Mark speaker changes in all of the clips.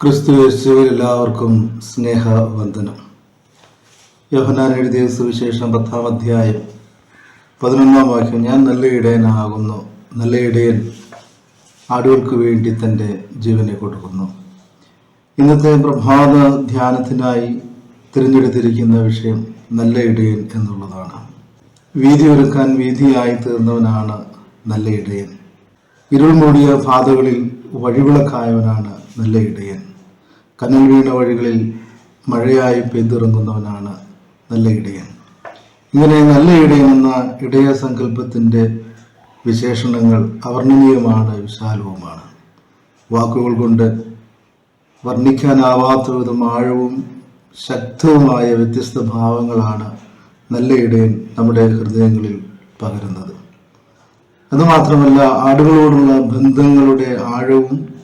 Speaker 1: ക്രിസ്തു യേശുവിൽ എല്ലാവർക്കും സ്നേഹ വന്ദനം യോഹനാൻ എഴുതിയ സുവിശേഷം പത്താം അധ്യായം പതിനൊന്നാം വാക്യം ഞാൻ നല്ല ഇടയനാകുന്നു നല്ല ഇടയൻ ആടുകൾക്ക് വേണ്ടി തന്റെ ജീവനെ കൊടുക്കുന്നു. ഇന്നത്തെ പ്രഭാത ധ്യാനത്തിനായി തിരഞ്ഞെടുത്തിരിക്കുന്ന വിഷയം നല്ല ഇടയൻ എന്നുള്ളതാണ്. വീതി ഒരുക്കാൻ വീതിയായി തീർന്നവനാണ് നല്ല ഇടയൻ ഇരുൾ മൂടിയ പാതകളിൽ വഴിവിളക്കായവനാണ് നല്ല ഇടയൻ. കനൽ വീണ വഴികളിൽ മഴയായി പെയ്തിറങ്ങുന്നവനാണ് നല്ല ഇടയൻ. ഇങ്ങനെ നല്ല ഇടയൻ എന്ന ഇടയ സങ്കല്പത്തിന്റെ വിശേഷണങ്ങൾ അവർണനീയമാണ് വിശാലവുമാണ്. വാക്കുകൾ കൊണ്ട് വർണിക്കാനാവാത്ത വിധം ആഴവും ശക്തവുമായ വ്യത്യസ്ത ഭാവങ്ങളാണ് നല്ല ഇടയൻ നമ്മുടെ ഹൃദയങ്ങളിൽ പകരുന്നത്. അതുമാത്രമല്ല ആടുകളോടുള്ള ബന്ധങ്ങളുടെ ആഴവും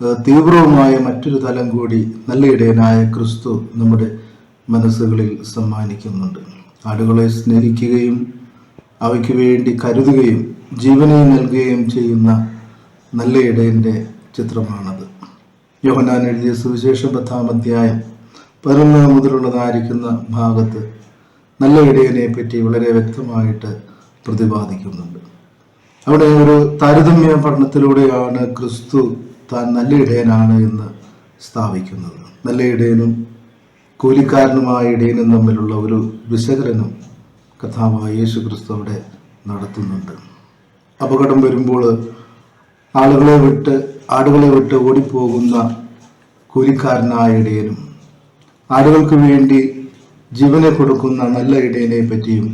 Speaker 1: തീവ്രവുമായ മറ്റൊരു തലം കൂടി നല്ല ഇടയനായ ക്രിസ്തു നമ്മുടെ മനസ്സുകളിൽ സമ്മാനിക്കുന്നുണ്ട്. ആടുകളെ സ്നേഹിക്കുകയും അവയ്ക്ക് വേണ്ടി കരുതുകയും ജീവനെ നൽകുകയും ചെയ്യുന്ന നല്ല ഇടയന്റെ ചിത്രമാണത്. യോഹനാൻ എഴുതിയ സുവിശേഷം പത്താം അധ്യായം പതിനൊന്ന് മുതലുള്ളതായിരിക്കുന്ന ഭാഗത്ത് നല്ല ഇടയനെ പറ്റി വളരെ വ്യക്തമായിട്ട് പ്രതിപാദിക്കുന്നുണ്ട്. അവിടെ ഒരു താരതമ്യ പഠനത്തിലൂടെയാണ് ക്രിസ്തു താൻ നല്ല ഇടയനാണ് എന്ന് സ്ഥാപിക്കുന്നത്. നല്ല ഇടയനും കൂലിക്കാരനുമായ ഇടയനും തമ്മിലുള്ള ഒരു വിശകലനം കഥാവായ യേശു ക്രിസ്തു അവിടെ നടത്തുന്നുണ്ട്. അപകടം വരുമ്പോൾ ആളുകളെ വിട്ട് ആടുകളെ വിട്ട് ഓടിപ്പോകുന്ന കൂലിക്കാരനായ ഇടയനും ആടുകൾക്ക് വേണ്ടി ജീവനെ കൊടുക്കുന്ന നല്ല ഇടയനെ പറ്റിയും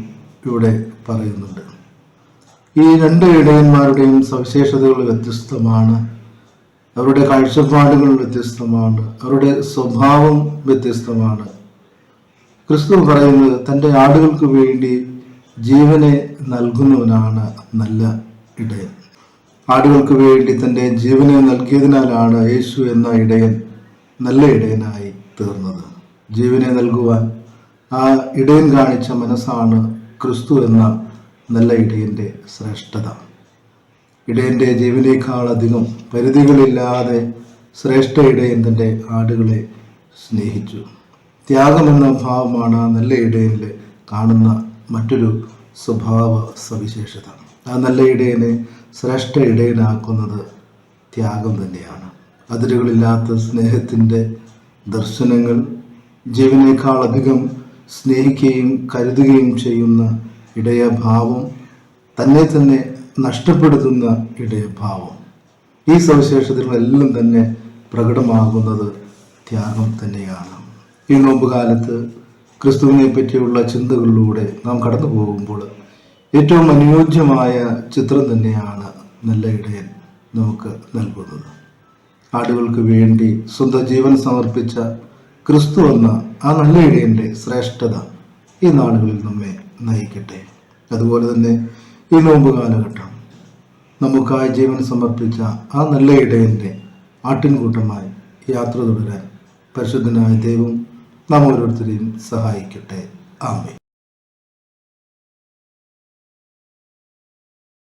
Speaker 1: ഇവിടെ പറയുന്നുണ്ട്. ഈ രണ്ട് ഇടയന്മാരുടെയും സവിശേഷതകൾ വ്യത്യസ്തമാണ്. അവരുടെ കാഴ്ചപ്പാടുകൾ വ്യത്യസ്തമാണ്. അവരുടെ സ്വഭാവം വ്യത്യസ്തമാണ്. ക്രിസ്തു പറയുന്നത് തന്റെ ആടുകൾക്ക് വേണ്ടി ജീവനെ നൽകുന്നവനാണ് നല്ല ഇടയൻ. ആടുകൾക്ക് വേണ്ടി തന്റെ ജീവനെ നൽകിയതിനാലാണ് യേശു എന്ന ഇടയൻ നല്ല ഇടയനായി തീർന്നത്. ജീവനെ നൽകുവാൻ ആ ഇടയൻ കാണിച്ച മനസ്സാണ് ക്രിസ്തു എന്ന നല്ല ഇടയന്റെ ശ്രേഷ്ഠത. ഇടയന്റെ ജീവനേക്കാളധികം പരിധികളില്ലാതെ ശ്രേഷ്ഠ ഇടയൻ ആടുകളെ സ്നേഹിച്ചു. ത്യാഗമെന്ന ഭാവമാണ് നല്ല ഇടയനിൽ കാണുന്ന മറ്റൊരു സ്വഭാവ സവിശേഷത. ആ നല്ല ഇടയനെ ശ്രേഷ്ഠ ഇടയനാക്കുന്നത് ത്യാഗം തന്നെയാണ്. അതിരുകളില്ലാത്ത സ്നേഹത്തിന്റെ ദർശനങ്ങൾ ജീവനേക്കാളധികം സ്നേഹിക്കുകയും കരുതുകയും ചെയ്യുന്ന ഇടയഭാവം തന്നെ തന്നെ നഷ്ടപ്പെടുത്തുന്ന ഇടയഭാവം. ഈ സവിശേഷതകളെല്ലാം തന്നെ പ്രകടമാകുന്നത് ത്യാഗം തന്നെയാണ്. ഈ നോമ്പ് കാലത്ത് ക്രിസ്തുവിനെ പറ്റിയുള്ള ചിന്തകളിലൂടെ നാം കടന്നു പോകുമ്പോൾ ഏറ്റവും അനുയോജ്യമായ ചിത്രം തന്നെയാണ് നല്ല ഇടയൻ നമുക്ക് നൽകുന്നത്. ആടുകൾക്ക് വേണ്ടി സ്വന്തം ജീവൻ സമർപ്പിച്ച ക്രിസ്തു എന്ന ആ നല്ല ഇടയന്റെ ശ്രേഷ്ഠത ഈ നാടുകളിൽ നമ്മെ നയിക്കട്ടെ. അതുപോലെ തന്നെ ഈ നോമ്പ് കാലഘട്ടം നമുക്കായി ജീവൻ സമർപ്പിച്ച ആ നല്ല ഇടയന്റെ ആട്ടിൻകൂട്ടമായി യാത്ര തുടരാൻ പരിശുദ്ധനായ ദൈവം നാം ഓരോരുത്തരെയും സഹായിക്കട്ടെ. ആമേ